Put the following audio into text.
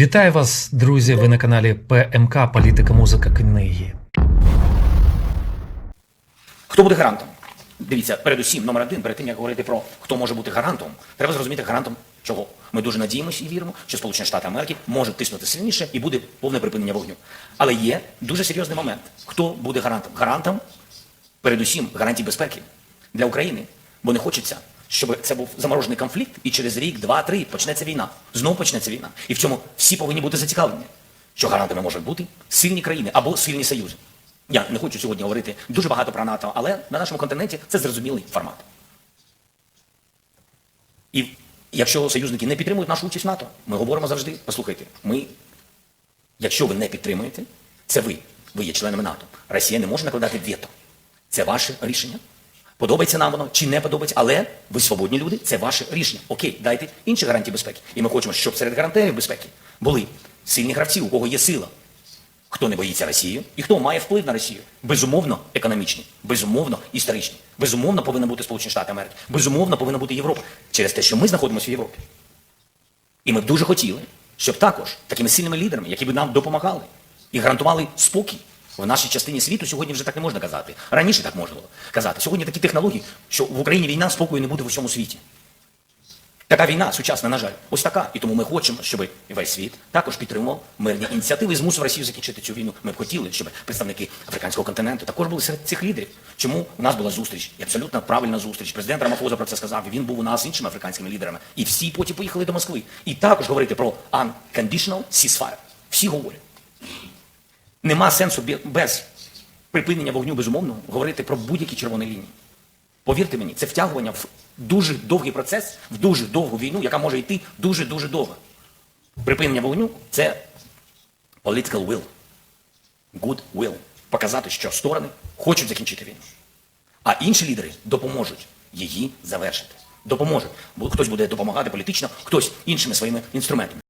Вітаю вас, друзі! Ви на каналі ПМК Політика, музика, книги. Хто буде гарантом? Дивіться, передусім, номер один, перед тим як говорити про хто може бути гарантом, треба зрозуміти гарантом чого. Ми дуже надіємося і віримо, що Сполучені Штати Америки можуть тиснути сильніше і буде повне припинення вогню. Але є дуже серйозний момент. Хто буде гарантом? Гарантом, передусім, гарантій безпеки для України. Бо не хочеться, щоб це був заморожений конфлікт, і через рік, два, три почнеться війна. Знову почнеться війна. І в цьому всі повинні бути зацікавлені, що гарантами можуть бути сильні країни або сильні союзи. Я не хочу сьогодні говорити дуже багато про НАТО, але на нашому континенті це зрозумілий формат. І якщо союзники не підтримують нашу участь в НАТО, ми говоримо завжди, послухайте, ми, якщо ви не підтримуєте, це ви, ви є членами НАТО. Росія не може накладати вето. Це ваше рішення. Подобається нам воно чи не подобається, але ви свободні люди, це ваше рішення. Окей, дайте інші гарантії безпеки. І ми хочемо, щоб серед гарантерів безпеки були сильні гравці, у кого є сила. Хто не боїться Росії і хто має вплив на Росію? Безумовно, економічні, безумовно, історичні. Безумовно, повинна бути Сполучені Штати Америки. Безумовно, повинна бути Європа. Через те, що ми знаходимося в Європі. І ми б дуже хотіли, щоб також такими сильними лідерами, які б нам допомагали і гарантували спокій. В нашій частині світу сьогодні вже так не можна казати. Раніше так можна було казати. Сьогодні такі технології, що в Україні війна спокою не буде в усьому світі. Така війна сучасна, на жаль, ось така. І тому ми хочемо, щоб весь світ також підтримував мирні ініціативи і змусив Росію закінчити цю війну. Ми б хотіли, щоб представники африканського континенту також були серед цих лідерів. Чому у нас була зустріч? І абсолютно правильна зустріч. Президент Рамафоза про це сказав. І він був у нас з іншими африканськими лідерами. І всі потім поїхали до Москви. І також говорити про unconditional ceasefire. Всі говорять. Нема сенсу без припинення вогню безумовно говорити про будь-які червоні лінії. Повірте мені, це втягування в дуже довгий процес, в дуже довгу війну, яка може йти дуже-дуже довго. Припинення вогню це political will, good will. Показати, що сторони хочуть закінчити війну. А інші лідери допоможуть її завершити. Допоможуть. Хтось буде допомагати політично, хтось іншими своїми інструментами.